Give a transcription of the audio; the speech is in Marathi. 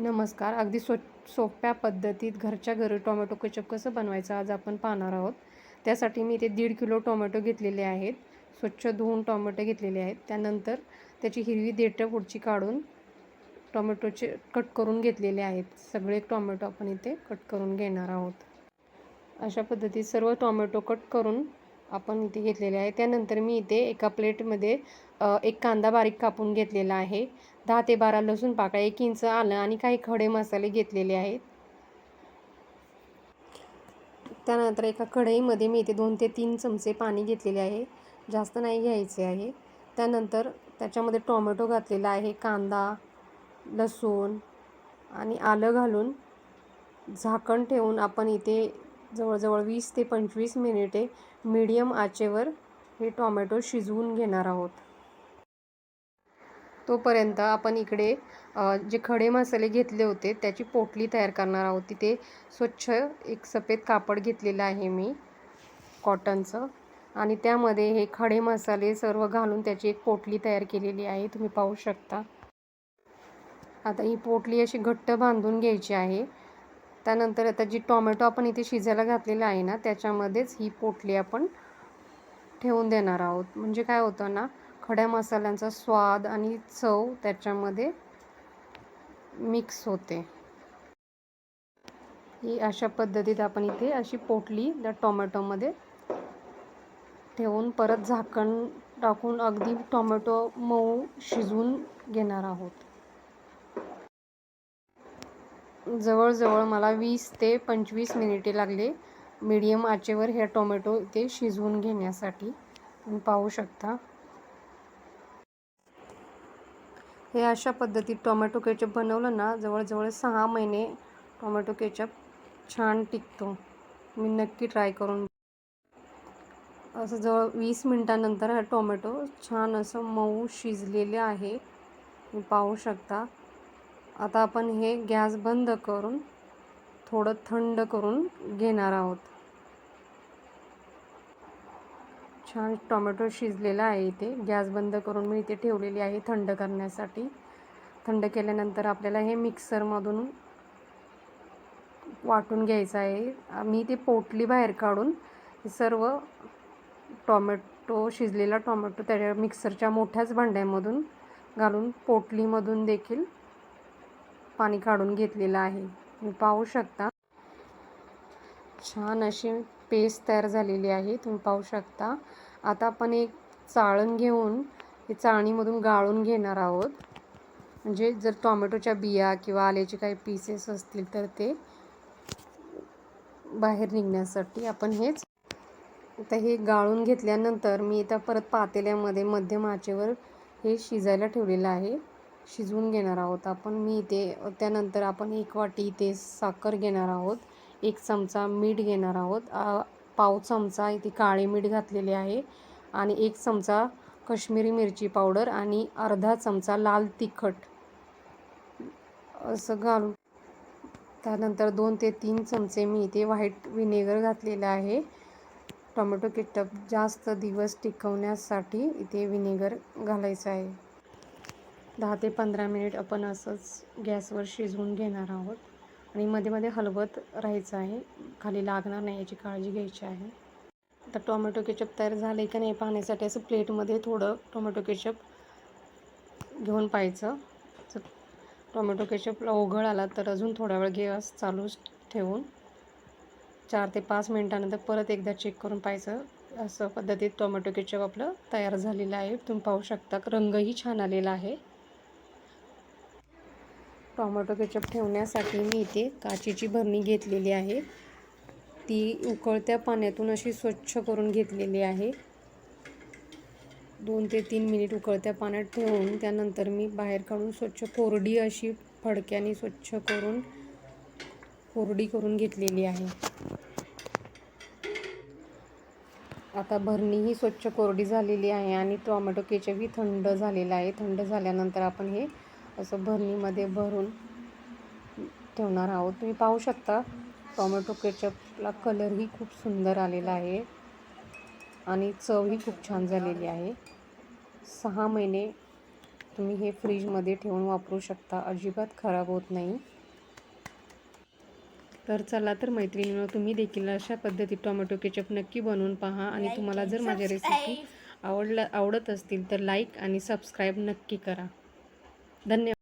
नमस्कार. अगदी स्व सोप्या पद्धतीत घरच्या घरी टोमॅटो केचप कसं बनवायचं आज आपण पाहणार आहोत. त्यासाठी मी इथे दीड किलो टोमॅटो घेतलेले आहेत. स्वच्छ धुवून टोमॅटो घेतलेले आहेत. त्यानंतर त्याची हिरवी देठं पुढची काढून टोमॅटोचे कट करून घेतलेले आहेत. सगळे टोमॅटो आपण इथे कट करून घेणार आहोत. अशा पद्धतीत सर्व टोमॅटो कट करून आपण इथे घेतलेले आहे त्यानंतर मी इथे एका प्लेटमध्ये एक कांदा बारीक कापून घेतलेला आहे. दहा ते बारा लसूण पाकळ्या एक इंच आलं आणि काही खडे मसाले घेतलेले आहेत. त्यानंतर एका कढईमध्ये मी इथे दोन ते तीन चमचे पाणी घेतलेले आहे. जास्त नाही घ्यायचे आहे. त्यानंतर त्याच्यामध्ये टोमॅटो घातलेला आहे कांदा लसूण आणि आलं घालून झाकण ठेवून आपण इथे जवळजवळ वीस ते पंचवीस मिनिटे मीडियम आचेवर हे टोमॅटो शिजवून घेणार आहोत. तोपर्यंत आपण इकडे जे खडे मसाले घेतले होते त्याची पोटली तयार करणार आहोत. तिथे स्वच्छ एक सफेद कापड घेतलेलं आहे मी कॉटनचं. आणि त्यामध्ये हे खडे मसाले सर्व घालून त्याची एक पोटली तयार केलेली आहे. तुम्ही पाहू शकता. आता ही पोटली अशी घट्ट बांधून घ्यायची आहे. त्यानंतर आता जी टोमॅटो आपण इथे शिजायला घातलेला आहे ना त्याच्यामध्येच ही पोटली आपण ठेवून देणार आहोत. म्हणजे काय होतं ना खड्या मसाल्यांचा स्वाद आणि चव त्याच्यामध्ये मिक्स होते. ही अशा पद्धतीत आपण इथे अशी पोटली त्या टोमॅटोमध्ये ठेवून परत झाकण टाकून अगदी टोमॅटो मऊ शिजवून घेणार आहोत. जवळजवळ मला वीस ते पंचवीस मिनिटे लागले मीडियम आचेवर हे टोमॅटो इथे शिजवून घेण्यासाठी. तुम्ही पाहू शकता. हे अशा पद्धतीत टोमॅटो केचप बनवलं ना जवळजवळ सहा महिने टोमॅटो केचप छान टिकतो. मी नक्की ट्राय करून असं जवळ वीस मिनटानंतर हा टोमॅटो छान असं मऊ शिजलेले आहे. पाहू शकता. आता आपण हे गॅस बंद करून थोडं थंड करून घेणार आहोत. छान टोमॅटो शिजलेला आहे इथे. गॅस बंद करून मी इथे ठेवलेली आहे थंड करण्यासाठी. थंड केल्यानंतर आपल्याला हे मिक्सरमधून वाटून घ्यायचं आहे. मी ते पोटली बाहेर काढून सर्व टोमॅटो शिजलेला टोमॅटो त्याच्या मिक्सरच्या मोठ्याच भांड्यामधून घालून पोटलीमधून देखील पाणी काढून घेतलेलं आहे. तुम्ही पाहू शकता. छान अशी पेस्ट तयार झालेली आहे तुम्ही पाहू शकता. आता आपण एक चाळण घेऊन हे चाळणीमधून गाळून घेणार आहोत. म्हणजे जर टोमॅटोच्या बिया किंवा आल्याचे काही पीसेस असतील तर ते बाहेर निघण्यासाठी आपण हेच आता हे गाळून घेतल्यानंतर मी इथं परत पातेल्यामध्ये मध्यम आचेवर हे शिजायला ठेवलेलं आहे. शिजवून घेणार आहोत आपण. मी इथे त्यानंतर आपण एक वाटी इथे साखर घेणार आहोत. एक चमचा मीठ घेणार आहोत. पाव चमचा इथे काळे मीठ घातलेले आहे आणि एक चमचा कश्मीरी मिरची पावडर आणि अर्धा चमचा लाल तिखट. असं घालून त्यानंतर दोन ते तीन चमचे मी इथे व्हाईट विनेगर घातलेलं आहे. टोमॅटो केचप जास्त दिवस टिकवण्यासाठी इथे विनेगर घालायचं आहे. दहा ते पंधरा मिनिट आपण असंच गॅसवर शिजवून घेणार आहोत. आणि मध्ये मध्ये हलवत राहायचं आहे. खाली लागणार नाही याची काळजी घ्यायची आहे. आता टोमॅटो केचप तयार झाले का नाही पाहण्यासाठी असं प्लेटमध्ये थोडं टोमॅटो केचप घेऊन पाहायचं. जर टोमॅटो केचपला ओघळ आला तर अजून थोडा वेळ गॅस चालूच ठेवून चार ते पाच मिनटानंतर परत एकदा चेक करून पाहायचं. असं पद्धतीत टोमॅटो केचप आपलं तयार झालेलं आहे. तुम्ही पाहू शकता रंगही छान आलेला आहे. टोमॅटो केचप ठेवण्यासाठी मी इथे काचेची भरणी घेतलेली आहे. ती उकळत्या पाण्यातून अशी स्वच्छ करून घेतलेली आहे. दोन ते तीन मिनिट उकळत्या पाण्यात ठेवून त्यानंतर मी बाहेर काढून स्वच्छ कोरडी अशी फडक्याने स्वच्छ करून कोरडी करून घेतलेली आहे. आता भरणीही स्वच्छ कोरडी झालेली आहे आणि टोमॅटो केचपही थंड झालेला आहे. थंड झाल्यानंतर आपण हे असं भरणीमध्ये भरून ठेवणार आहोत. तुम्ही पाहू शकता टोमॅटो केचपला कलरही खूप सुंदर आलेला आहे आणि चवही खूप छान झालेली आहे. सहा महिने तुम्ही हे फ्रीजमध्ये ठेवून वापरू शकता. अजिबात खराब होत नाही. तर चला तर मैत्रिणींनो तुम्ही देखील अशा पद्धतीत टोमॅटो केचप नक्की बनवून पहा आणि तुम्हाला जर माझ्या रेसिपी आवडलं आवडत असतील तर लाईक आणि सबस्क्राईब नक्की करा. धन्यवाद